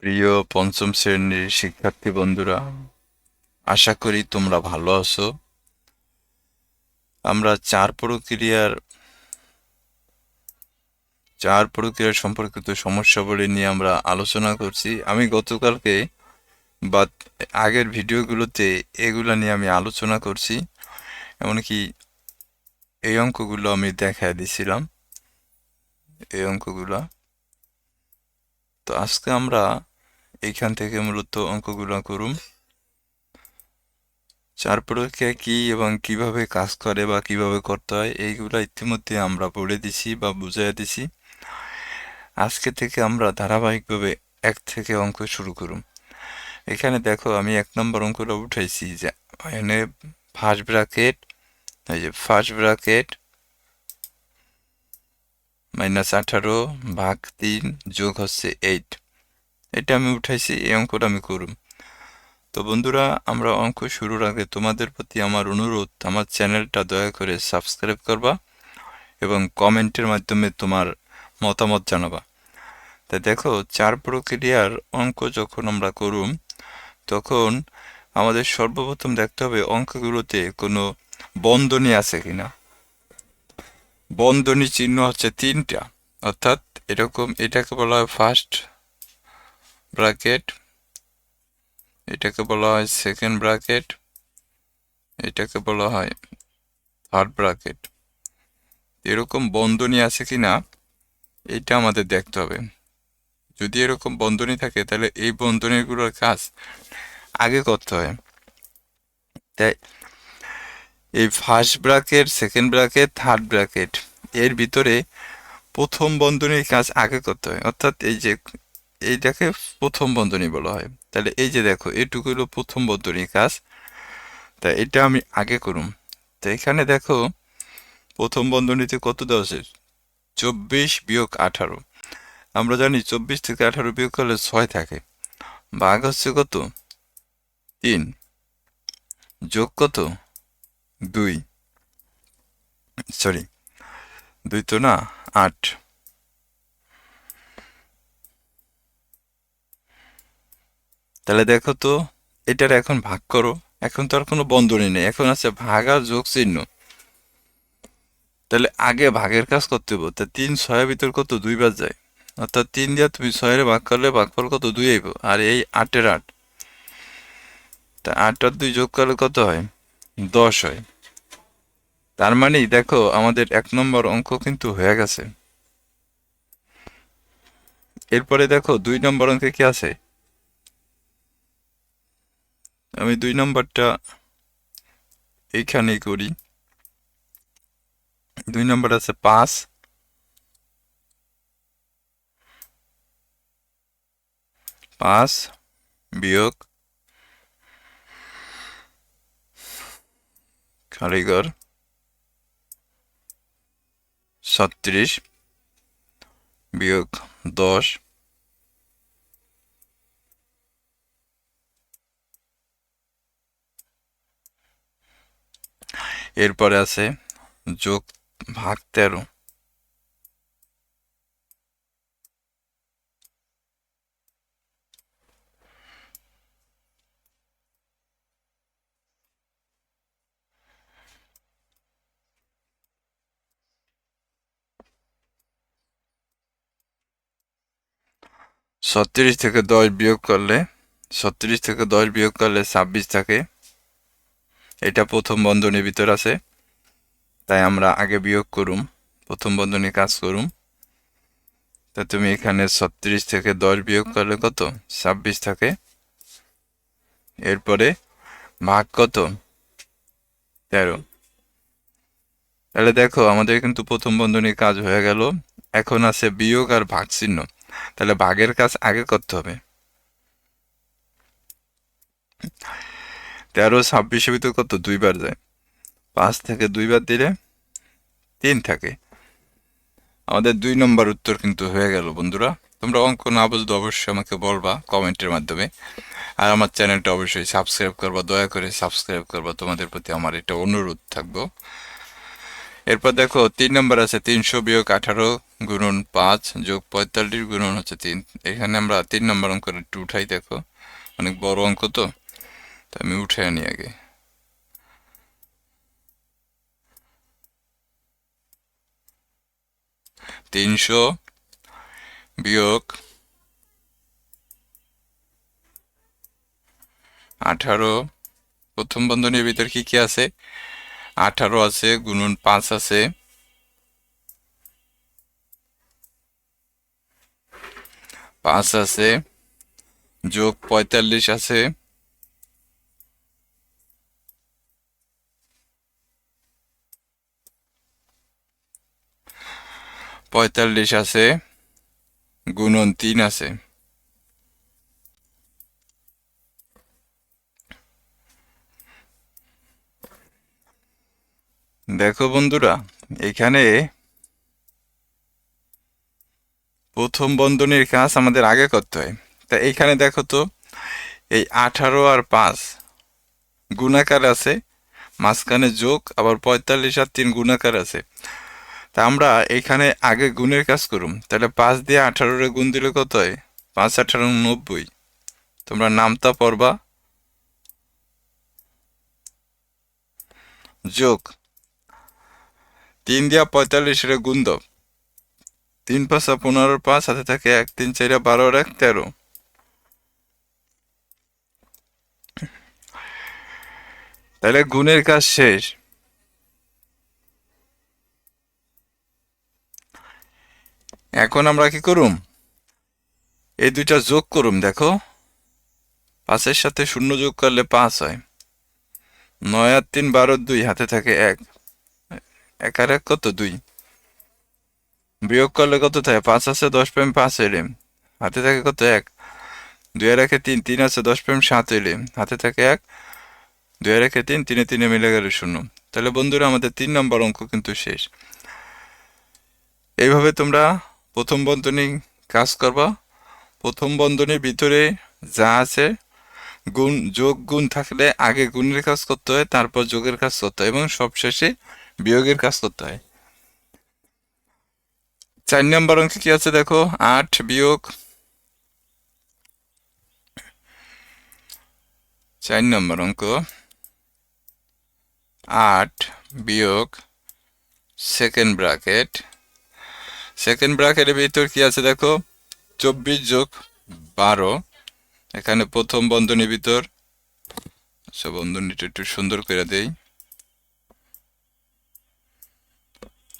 প্রিয় পঞ্চম শ্রেণির শিক্ষার্থী বন্ধুরা, আশা করি তোমরা ভালো আছো। আমরা চার প্রক্রিয়ার, চার প্রক্রিয়া সম্পর্কিত সমস্যাবলী নিয়ে আমরা আলোচনা করছি। আমি গতকালকে বা আগের ভিডিওগুলোতে এগুলা নিয়ে আমি আলোচনা করছি, এমনকি এই অঙ্কগুলো আমি দেখায় দিছিলাম। এই অঙ্কগুলা তো আজকে আমরা এইখান থেকে মূলত অঙ্কগুলো করুম চার প্রক্রিয়া কি এবং কীভাবে কাজ করে বা কীভাবে করতে হয়, এইগুলো ইতিমধ্যে আমরা পড়ে দিছি বা বুঝাই দিছি। আজকে থেকে আমরা ধারাবাহিকভাবে এক থেকে অঙ্ক শুরু করুম এখানে দেখো আমি এক নম্বর অঙ্কটা উঠাইছি যে, এখানে ফার্স্ট ব্র্যাকেট এই যে ফার্স্ট ব্র্যাকেট মাইনাস আঠারো ভাগ তিন যোগ হচ্ছে এইট এটা আমি উঠাইছি, এই অঙ্কটা আমি করুম। তো বন্ধুরা, আমরা অঙ্ক শুরুর আগে তোমাদের প্রতি আমার অনুরোধ, আমার চ্যানেলটা দয়া করে সাবস্ক্রাইব করবা এবং কমেন্টের মাধ্যমে তোমার মতামত জানাবা। তা দেখো, চার প্রক্রিয়ার অঙ্ক যখন আমরা করুম, তখন আমাদের সর্বপ্রথম দেখতে হবে অঙ্কগুলোতে কোনো বন্ধনী আছে কিনা। বন্ধনী চিহ্ন হচ্ছে তিনটা। অর্থাৎ এরকম এটাকে বলা হয় ফার্স্ট ব্র্যাকেট এটাকে বলা হয় সেকেন্ড ব্র্যাকেট এটাকে বলা হয় থার্ড ব্র্যাকেট এরকম বন্ধনী আছে কি না এটা আমাদের দেখতে হবে। যদি এরকম বন্ধনী থাকে, তাহলে এই বন্ধনীগুলোর কাজ আগে করতে হয়। তাই এই first bracket second bracket third bracket এর ভিতরে প্রথম বন্ধনীর কাজ আগে করতে হয়। অর্থাৎ এই যে, এইটাকে প্রথম বন্ধনী বলা হয়। তাহলে এই যে দেখো, এটুকু হলো প্রথম বন্ধনীর কাজ। তা এটা আমি আগে করুম। তো এখানে দেখো, প্রথম বন্ধনীতে কত দেওয়া আছে? চব্বিশ বিয়োগ আঠারো। আমরা জানি চব্বিশ থেকে আঠারো বিয়োগ করলে ছয় থাকে। ভাগ হচ্ছে কত? তিন। যোগ কত? দুই। সরি, দুই তো না, আট। তাহলে দেখো তো, এটার এখন ভাগ করো। এখন তো আর কোনো বন্ধনী নেই, এখন আছে ভাগ আর যোগ চিহ্ন। তাহলে আগে ভাগের কাজ করতে হব, তা তিন ছয়ের ভিতর কত দুই দুইবার যায়? অর্থাৎ তিন দিয়ে তুমি ছয়ের ভাগ করলে ভাগফল কত দুই আইব আর এই আটের আট। তা আট আর দুই যোগ করলে কত হয়? দশ হয়। তার মানেই দেখো, আমাদের এক নম্বর অঙ্ক কিন্তু হয়ে গেছে। এরপরে দেখো, দুই নম্বর অঙ্কে কি আছে? আমি দুই নম্বরটা এইখানেই করি। দুই নম্বর আছে পাঁচ। পাঁচ বিয়োগ কারিগর ছত্রিশ বিয়োগ দশ। এরপরে আছে যোগ ভাগ তেরো। ছত্রিশ থেকে দশ বিয়োগ করলে, ছত্রিশ থেকে দশ বিয়োগ করলে ছাব্বিশ থাকে। এটা প্রথম বন্ধনীর ভিতর আছে, তাই আমরা আগে বিয়োগ করুম, প্রথম বন্ধনী কাজ করুম। তা তুমি এখানে ছত্রিশ থেকে দশ বিয়োগ করলে কত? ছাব্বিশ থাকে। এরপরে ভাগ কত? তেরো। তাহলে দেখো, আমাদের কিন্তু প্রথম বন্ধনীর কাজ হয়ে গেল। এখন আছে বিয়োগ আর ভাগ চিহ্ন তাহলে ভাগের কাজ আগে করতে হবে। তেরো ছাব্বিশের ভিতরে কত? দুইবার যায়। পাঁচ থেকে দুইবার দিলে তিন থাকে। আমাদের দুই নম্বর উত্তর কিন্তু হয়ে গেল বন্ধুরা। তোমরা অঙ্ক না বুঝলে অবশ্যই আমাকে বলবা কমেন্টের মাধ্যমে। আর আমার চ্যানেলটা অবশ্যই সাবস্ক্রাইব করবা, দয়া করে সাবস্ক্রাইব করবা। তোমাদের প্রতি আমার এটা অনুরোধ থাকব। এরপর দেখো, তিন নম্বর আছে তিনশো বিয়োগ আঠারো গুণন পাঁচ যোগ পঁয়তাল্লিশ গুণন হচ্ছে তিন। এখানে আমরা তিন নম্বর অঙ্ক একটু উঠাই, দেখো। অনেক বড় অঙ্ক তো তো আমি উঠে আনি আগে। তিনশো বিয়োগ আঠারো। প্রথম বন্ধনীর ভিতর কি কি আছে? আঠারো আছে, গুণন পাঁচ আছে। পাঁচ আছে যোগ পঁয়তাল্লিশ আছে। পঁয়তাল্লিশ আছে গুণন তিন আছে। দেখো বন্ধুরা এখানে প্রথম বন্ধনীর কাজ আমাদের আগে করতে হয়। তা এইখানে দেখো তো, এই আঠারো আর পাঁচ গুণাকার আছে, মাঝখানে যোগ, আবার পঁয়তাল্লিশ আর তিন গুণাকার আছে। তা আমরা এখানে আগে গুণের কাজ করুম তাহলে পাঁচ দিয়ে আঠারোরে গুণ দিলে কত হয়? পাঁচ, আঠারো, নব্বই। তোমরা নামতা পড়বা। যোগ। তিন দিয়া পঁয়তাল্লিশের গুণ দাও। তিন পাঁচা পনেরো পাঁচ, হাতে থাকে এক, তিন চাইরা বারো আর এক, তেরো। তাহলে গুণের কাজ শেষ। এখন আমরা কি করুম? এই দুইটা যোগ করুম, দেখো। পাঁচের সাথে শূন্য যোগ করলে পাঁচ হয়। নয় আর তিন, বারো, দুই, হাতে থাকে এক। এক আর এক কত? দুই। বিয়োগ করলে কত থাকে? পাঁচ আছে, দশ প্রেম পাঁচ এলিম। হাতে থাকে কত? এক। দুই আর তিন তিন আছে, দশ প্রেম সাত এলিম। হাতে থাকে এক দুই একে তিন, তিনে তিনে মিলে গেল শূন্য। তাহলে বন্ধুরা, আমাদের তিন নম্বর অঙ্ক কিন্তু শেষ। এইভাবে তোমরা প্রথম বন্ধনী কাজ করবা। প্রথম বন্ধনীর ভিতরে যা আছে, গুণ, যোগ, গুণ থাকলে আগে গুণের কাজ করতে হয়, তারপর যোগের কাজ করতে হয় এবং সবশেষে বিয়োগের কাজ করতে হয়। চার নম্বর অঙ্কে কি আছে দেখো, আট বিয়োগ চার নম্বর অঙ্ক আট বিয়োগ সেকেন্ড ব্র্যাকেট সেকেন্ড ব্র্যাকেটের ভিতর কি আছে দেখো, চব্বিশ যোগ বারো, এখানে প্রথম বন্ধনীর ভিতর। আচ্ছা বন্ধনীটা একটু সুন্দর করে দেই।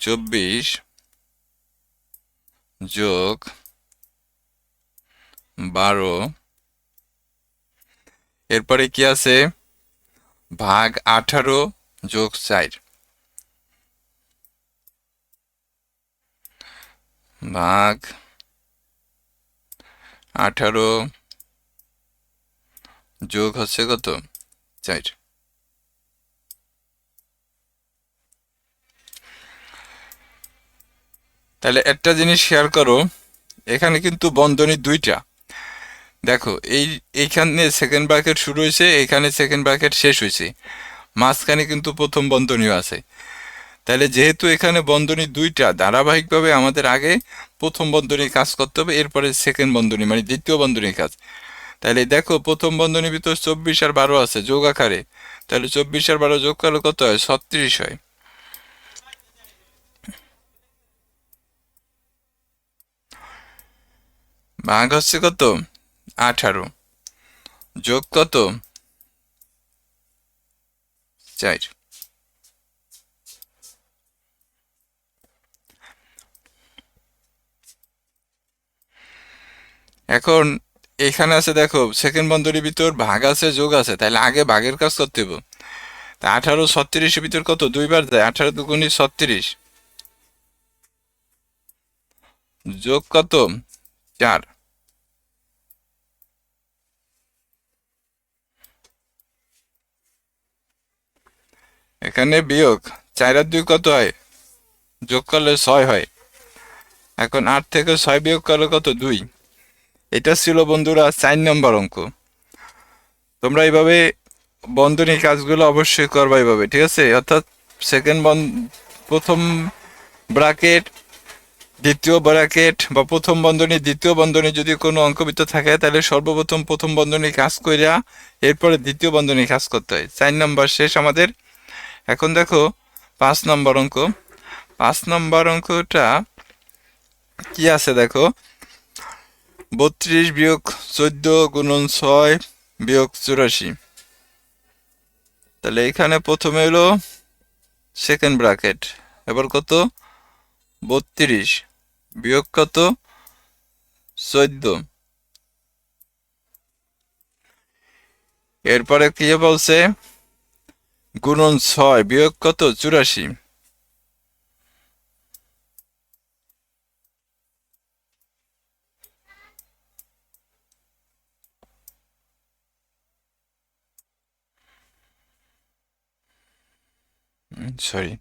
চব্বিশ যোগ বারো। এরপরে কি আছে? ভাগ আঠারো যোগ চার। ভাগ আঠারো যোগ হচ্ছে কত? চার। তাহলে একটা জিনিস শেয়ার করো, এখানে কিন্তু বন্ধনী দুইটা। দেখো, এই, এইখানে সেকেন্ড ব্র্যাকেট শুরু হয়েছে, এখানে সেকেন্ড ব্র্যাকেট শেষ হয়েছে। মাঝখানে কিন্তু প্রথম বন্ধনীও আছে। তাহলে যেহেতু এখানে বন্ধনী দুইটা, ধারাবাহিকভাবে আমাদের আগে প্রথম বন্ধনীর কাজ করতে হবে, এরপরে সেকেন্ড বন্ধনী মানে দ্বিতীয় বন্ধনীর কাজ। তাহলে দেখো, প্রথম বন্ধনীর ভিতর চব্বিশ আর বারো আছে, যোগ আকারে। তাহলে চব্বিশ আর বারো যোগ করলে কত হয়? ছত্রিশ হয়। ভাগ হচ্ছে কত? আঠারো। যোগ কত? চার। এখন এখানে আছে দেখো সেকেন্ড বন্ধনীর ভিতর ভাগ আছে, যোগ আছে, তাহলে আগে ভাগের কাজ করতে হবে তা আঠারো ছত্রিশের ভিতর কত? দুইবার দেয় আঠারো দুগুণি ছত্রিশ। যোগ কত? চার। এখানে বিয়োগ, চার আর দুই কত হয়? যোগ করলে ছয় হয়। এখন আট থেকে ছয় বিয়োগ করলে কত? দুই। এটা ছিল বন্ধুরা চার নম্বর অঙ্ক। তোমরা এইভাবে বন্ধনী কাজগুলো অবশ্যই করবা এইভাবে, ঠিক আছে? অর্থাৎ সেকেন্ড বন, প্রথম ব্রাকেট দ্বিতীয় ব্রাকেট বা প্রথম বন্ধনী, দ্বিতীয় বন্ধনী যদি কোনো অঙ্কবিত থাকে, তাহলে সর্বপ্রথম প্রথম বন্ধনী কাজ কইরা এরপরে দ্বিতীয় বন্ধনী কাজ করতে হয়। চার নম্বর শেষ আমাদের এখন দেখো, পাঁচ নম্বর অঙ্ক। পাঁচ নম্বর অঙ্কটা কি আছে দেখো? বত্রিশ বিয়োগ চোদ্দ গুণন ছয় বিয়োগ চুরাশি। তাহলে এখানে প্রথমে হলো সেকেন্ড ব্র্যাকেট এবার কত? বত্রিশ বিয়োগ কত? চোদ্দ। এরপরে কি বলছে? গুণন ছয়, বিয়োগ কত? চুরাশি। সরি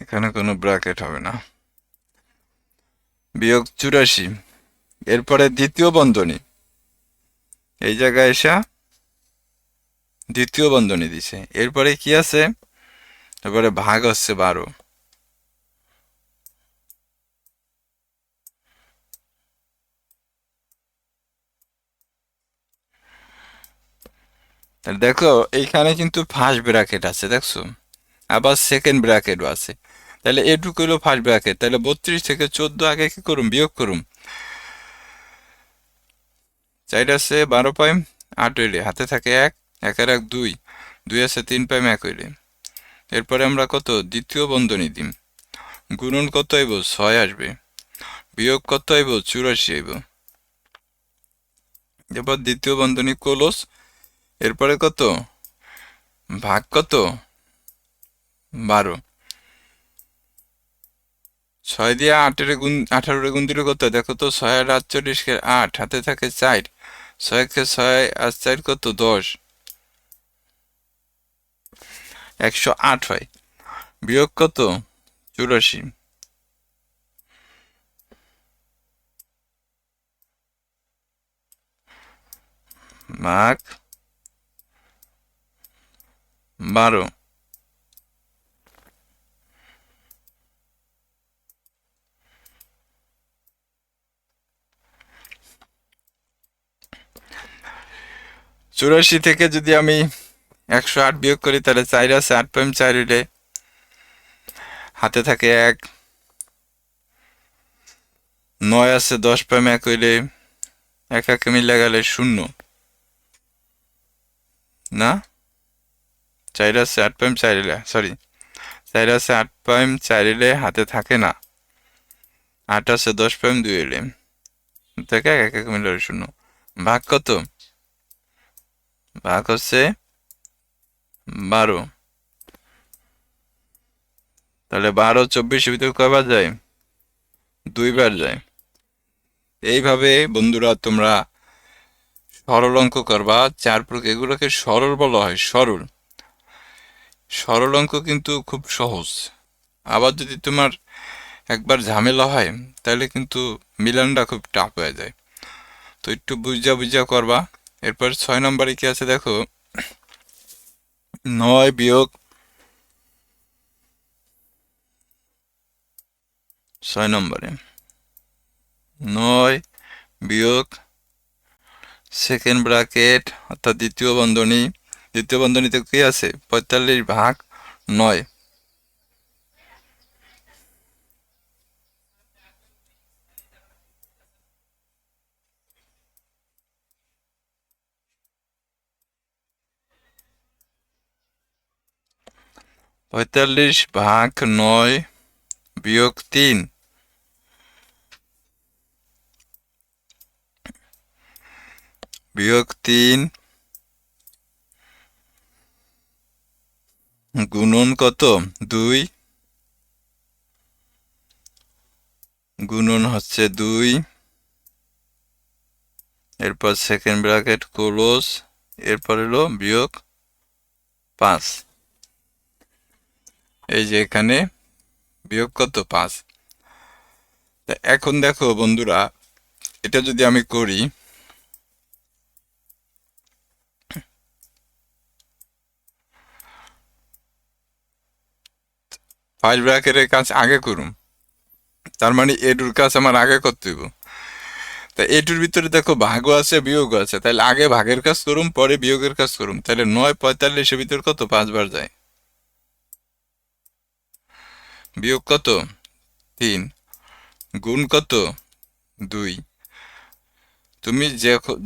এখানে কোনো ব্র্যাকেট হবে না। বিয়োগ চুরাশি। এরপরে দ্বিতীয় বন্ধনী। এই জায়গায় এসা দ্বিতীয় বন্ধনী দিছে। এরপরে কি আছে? এরপরে ভাগ হচ্ছে বারো। দেখো, এইখানে কিন্তু ফার্স্ট ব্র্যাকেট আছে, দেখছ? আবার সেকেন্ড ব্র্যাকেটও আছে। তাহলে এটুকু হলো ফার্স্ট ব্র্যাকেট তাহলে বত্রিশ থেকে চোদ্দ আগে কি করুম? বিয়োগ করুম? চাইটা আছে বারো পাইম, আট হইলে। হাতে থাকে এক, একের এক দুই দুই আছে তিন পাইম, এক হইলে। এরপরে আমরা কত? দ্বিতীয় বন্ধনী দিম। গুণন কত আইব? ছয় আসবে। বিয়োগ কত আইব? চুরাশি আইব। এরপর দ্বিতীয় বন্ধনী কোলস। এরপরে কত? ভাগ কত? বারো। ছয় দিয়ে আটের গুণ, আঠারোরে গুণ দিলে কত? দেখো তো, ছয় আর আটচল্লিশকে আট, হাতে থাকে চার। ছয়কে ছয় আর চার কত? দশ। একশো আট হয়। বিয়োগ কত? চুরাশি। ভাগ বারো। চুরাশি থেকে যদি আমি একশো আট বিয়োগ করি, তাহলে চার আছে আট পয়েন্ট চার হইলে হাতে থাকে এক। নয় আছে দশ পয়েন্ট এক হইলে এক একে মিলে গেলে শূন্য। না? চার আছে আট পয়েন্ট চার হইলে সরি চার আছে আট পয়েন্ট চার হইলে হাতে থাকে না। আট আছে দশ পয়েন্ট দুই হইলে থেকে এক এক মিলে শূন্য। ভাগ কত? ভাগ হচ্ছে বারো তাহলে বারো চব্বিশের ভিতরে কয়বার যায়? দুইবার যায়। এইভাবে বন্ধুরা তোমরা সরল অঙ্ক করবা, চার প্রকার এগুলোকে সরল বলা হয়, সরল। সরল অঙ্ক কিন্তু খুব সহজ। আবার যদি তোমার একবার ঝামেলা হয়, তাহলে কিন্তু মিলানটা খুব টাফ হয়ে যায়। তো একটু বুঝা বুঝা করবা। এরপর ছয় নম্বরে কি আছে দেখো? নয় বিয়োগ ছয় নম্বরে। নয় বিয়োগ সেকেন্ড ব্র্যাকেট অর্থাৎ দ্বিতীয় বন্ধনী। দ্বিতীয় বন্ধনীতে কি আছে? পঁয়তাল্লিশ ভাগ নয়। পঁয়তাল্লিশ ভাগ নয় বিয়োগ তিন। বিয়োগ তিন গুণন কত? দুই। গুণন হচ্ছে দুই। এরপর সেকেন্ড ব্র্যাকেট ক্লোজ এরপর হলো বিয়োগ পাঁচ। এই যে এখানে বিয়োগ কত? পাঁচ। এখন দেখো বন্ধুরা, এটা যদি আমি করি ফার্স্ট ব্র্যাকেটের কাজ আগে করুম তার মানে এটুর কাজ আমার আগে করতে হইব। তা এটুর ভিতরে দেখো ভাগও আছে বিয়োগও আছে, তাহলে আগে ভাগের কাজ করুম পরে বিয়োগের কাজ করুম তাহলে নয় পঁয়তাল্লিশের ভিতর কত? পাঁচবার যায়। বিয়োগ কত? তিন। গুণ কত? দুই। তুমি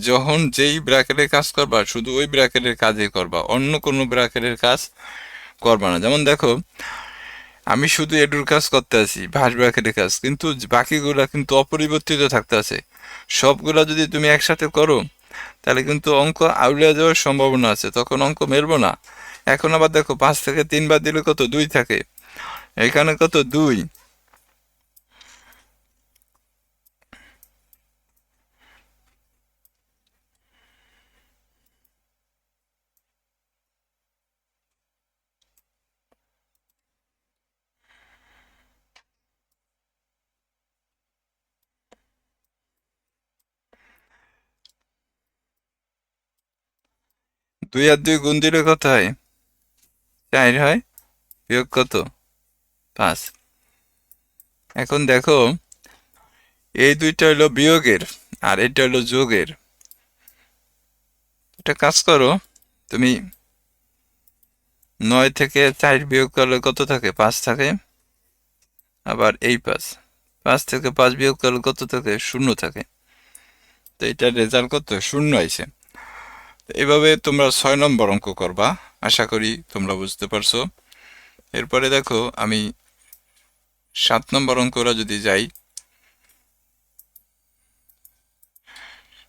যখন যেই ব্র্যাকেটের কাজ করবা, শুধু ওই ব্র্যাকেটের কাজই করবা, অন্য কোনো ব্র্যাকেটের কাজ করবা না। যেমন দেখো, আমি শুধু এডুর কাজ করতে আছি ভাস ব্র্যাকেটের কাজ, কিন্তু বাকিগুলা কিন্তু অপরিবর্তিত থাকতে আছে। সবগুলা যদি তুমি একসাথে করো, তাহলে কিন্তু অঙ্ক আউলিয়া যাওয়ার সম্ভাবনা আছে, তখন অঙ্ক মেলবো না। এখন আবার দেখো, পাঁচ থেকে তিনবার দিলে কত? দুই থাকে। এখানে কত? দুই। দুই আর দুই গুণ দিলে কত হয়? চার হয়? বিয়োগ কত? পাঁচ এখন দেখো, এই দুইটা হলো বিয়োগের আর এটা হলো যোগের। এটা কাজ করো, তুমি নয় থেকে চার বিয়োগ করলে কত থাকে? পাঁচ থাকে। আবার এই পাঁচ পাঁচ থেকে পাঁচ বিয়োগ করলে কত থাকে? শূন্য থাকে। তো এটার রেজাল্ট কত? শূন্য আইছে এভাবে তোমরা ছয় নম্বর অঙ্ক করবা, আশা করি তোমরা বুঝতে পারছ। এরপরে দেখো, আমি সাত নম্বর অঙ্করা যদি যাই,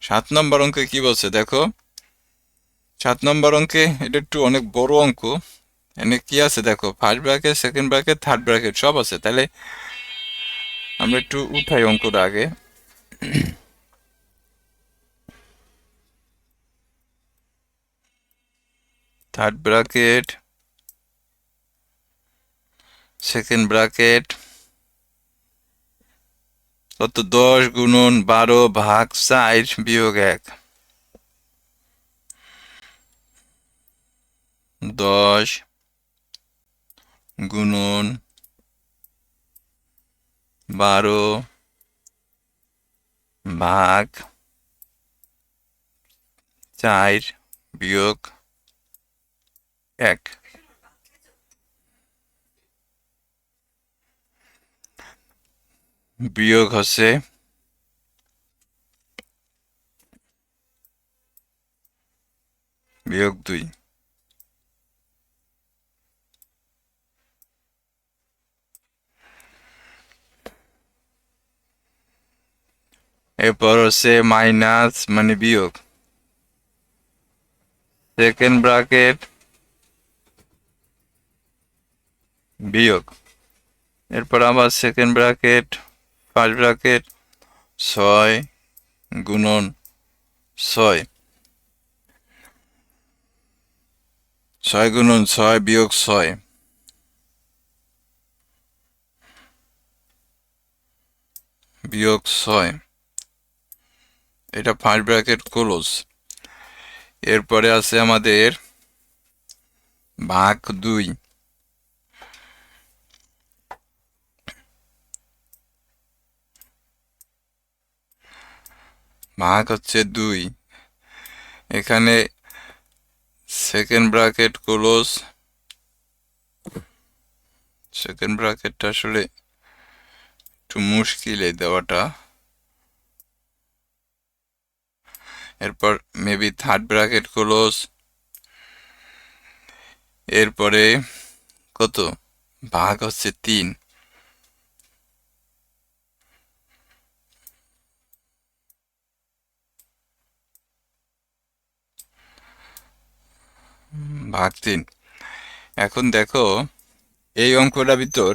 সাত নম্বর অঙ্কে কি বলছে? দেখো, সাত নম্বর অঙ্কে এটা একটু অনেক বড় অঙ্ক। এনে কি আছে? দেখো first bracket second bracket third bracket সব আছে। তাহলে আমরা একটু উঠাই অঙ্কটা আগে। থার্ড ব্র্যাকেট সেকেন্ড ব্র্যাকেট কত দশ গুণন বারো ভাগ চার বিয়োগ এক? দশ গুণন বারো ভাগ চার বিয়োগ এক। বিয়োগ হচ্ছে বিয়োগ দুই। এরপর হচ্ছে মাইনাস মানে বিয়োগ। সেকেন্ড ব্রাকেট বিয়োগ। এরপর আবার সেকেন্ড ব্র্যাকেট ফার্স্ট ব্র্যাকেট ছয় গুণন ছয়। ছয় গুণন ছয় বিয়োগ ছয়। বিয়োগ ছয়। এটা ফার্স্ট ব্র্যাকেট ক্লোজ। এরপরে আছে আমাদের ভাগ দুই। ভাগ হচ্ছে দুই। এখানে সেকেন্ড ব্র্যাকেট ক্লোজ। সেকেন্ড ব্র্যাকেটটা আসলে একটু মুশকিল দেওয়াটা। এরপর মেবি থার্ড ব্র্যাকেট ক্লোজ। এরপরে কত? ভাগ হচ্ছে তিন। ভাগ তিন এখন দেখো, এই অঙ্কটার ভিতর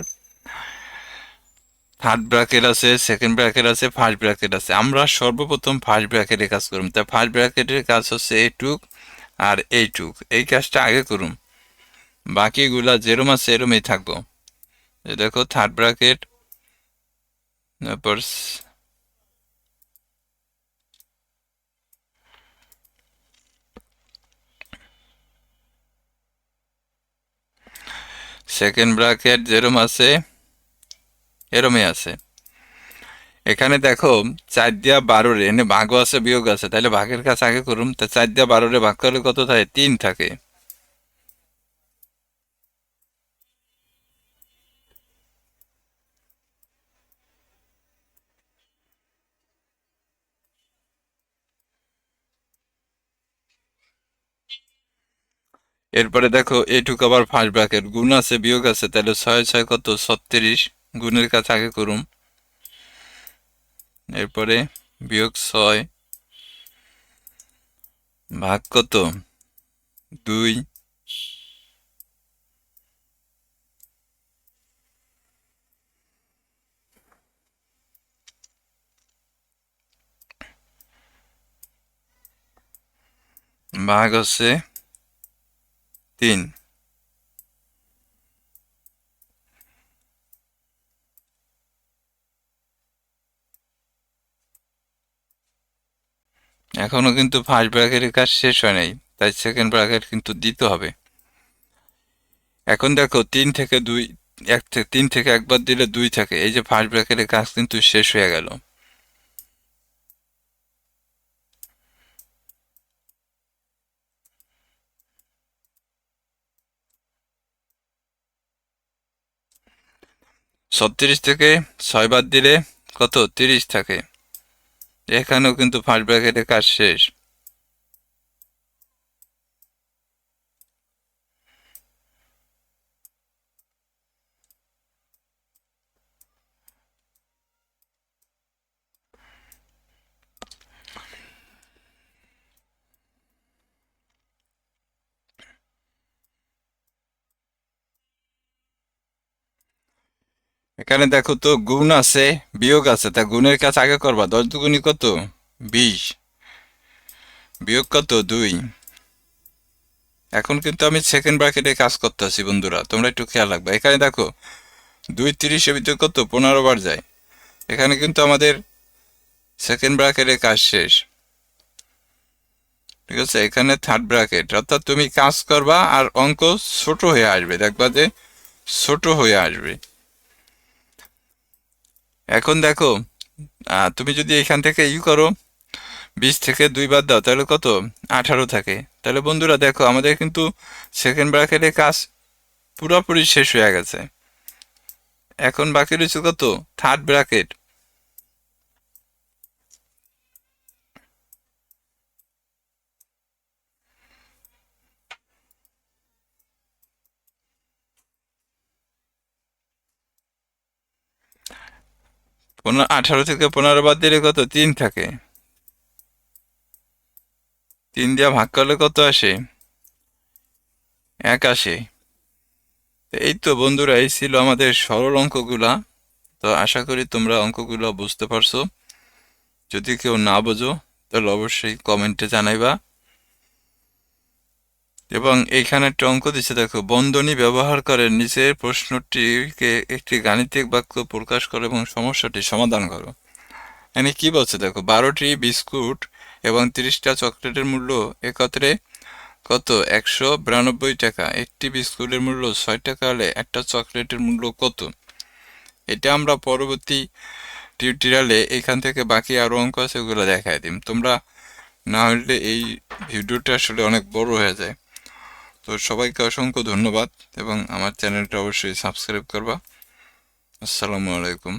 থার্ড ব্র্যাকেট আছে সেকেন্ড ব্র্যাকেট আছে ফার্স্ট ব্র্যাকেট আছে। আমরা সর্বপ্রথম ফার্স্ট ব্র্যাকেটে কাজ করুম তা ফার্স্ট ব্র্যাকেটের কাজ হচ্ছে এইটুক আর এইটুক। এই কাজটা আগে করুম বাকিগুলা যেরম আছে এরমই থাকব। দেখো থার্ড ব্র্যাকেট তারপর সেকেন্ড ব্রাকেট যেরম আছে। এরমই আছে। এখানে দেখো, চার দিয়া বারোরে এনে ভাগও আছে, বিয়োগ আছে। তাহলে ভাগের কাছে আগে করুন। তা চার দিয়া বারোরে ভাগ করলে কত থাকে? তিন থাকে। এরপরে দেখো এইটুকু আবার ফার্স্ট ব্র্যাকেট গুণ আছে, বিয়োগ আছে, তাহলে ছয় ছয় কত? ছত্রিশ। গুণের কাছে আগে করুম এরপরে বিয়োগ ছয়। ভাগ কত? দুই। ভাগ হচ্ছে তিন। এখনও কিন্তু ফার্স্ট ব্র্যাকেটের কাজ শেষ হয় নাই, তাই সেকেন্ড ব্র্যাকেট কিন্তু দিতে হবে। এখন দেখো তিন থেকে দুই, এক থেকে তিন থেকে একবার দিলে দুই থাকে, এই যে ফার্স্ট ব্র্যাকেটের কাজ কিন্তু শেষ হয়ে গেল। ছত্রিশ থেকে ছয় বাদ দিলে কত? তিরিশ থাকে। এখানেও কিন্তু ফার্স্ট ব্র্যাকেটে কাজ শেষ। এখানে দেখো তো, গুণ আছে, বিয়োগ আছে। তা গুণের কাজ আগে করবা, দশ দুগুণি কত? বিশ। বিয়োগ কত? দুই। এখন কিন্তু আমি সেকেন্ড ব্র্যাকেটে কাজ করতেছি বন্ধুরা, তোমরা একটু খেয়াল রাখবে। এখানে দেখো, দুই তিরিশের ভিতরে কত? পনেরো বার যায়। এখানে কিন্তু আমাদের সেকেন্ড ব্র্যাকেটে কাজ শেষ। ঠিক আছে, এখানে থার্ড ব্র্যাকেট অর্থাৎ তুমি কাজ করবা আর অঙ্ক ছোট হয়ে আসবে, দেখবা যে ছোট হয়ে আসবে। এখন দেখো তুমি যদি এখান থেকে ই করো, বিশ থেকে দুই বাদ দাও, তাহলে কত? আঠারো থাকে। তাহলে বন্ধুরা দেখো, আমাদের কিন্তু সেকেন্ড ব্র্যাকেটের কাজ পুরোপুরি শেষ হয়ে গেছে। এখন বাকি রয়েছে কত? থার্ড ব্র্যাকেট পনেরো, আঠারো থেকে পনেরো বাদ দিলে কত? তিন থাকে। তিন দিয়ে ভাগ করলে কত আসে? এক আসে। এই তো বন্ধুরা, এই ছিল আমাদের সরল অঙ্কগুলা। তো আশা করি তোমরা অঙ্কগুলো বুঝতে পারছ। যদি কেউ না বোঝো, তাহলে অবশ্যই কমেন্টে জানাইবা। এবং এইখানে একটা অঙ্ক দিচ্ছে, দেখো, বন্ধনী ব্যবহার করে নিচের প্রশ্নটিকে একটি গাণিতিক বাক্য প্রকাশ করো এবং সমস্যাটি সমাধান করো। এখানে কি বলছে, দেখো, বারোটি বিস্কুট এবং তিরিশটা চকলেটের মূল্য একত্রে কত? একশো বিরানব্বই টাকা। একটি বিস্কুটের মূল্য ছয় টাকা হলে একটা চকলেটের মূল্য কত? এটা আমরা পরবর্তী টিউটোরিয়ালে এখান থেকে বাকি আরও অঙ্ক আছে ওগুলো দেখাই দিম। তোমরা না হলে এই ভিডিওটা আসলে অনেক বড় হয়ে যায়। তো সবাইকে অসংখ্য ধন্যবাদ এবং আমার চ্যানেলটা অবশ্যই সাবস্ক্রাইব করবা। আসসালামু আলাইকুম।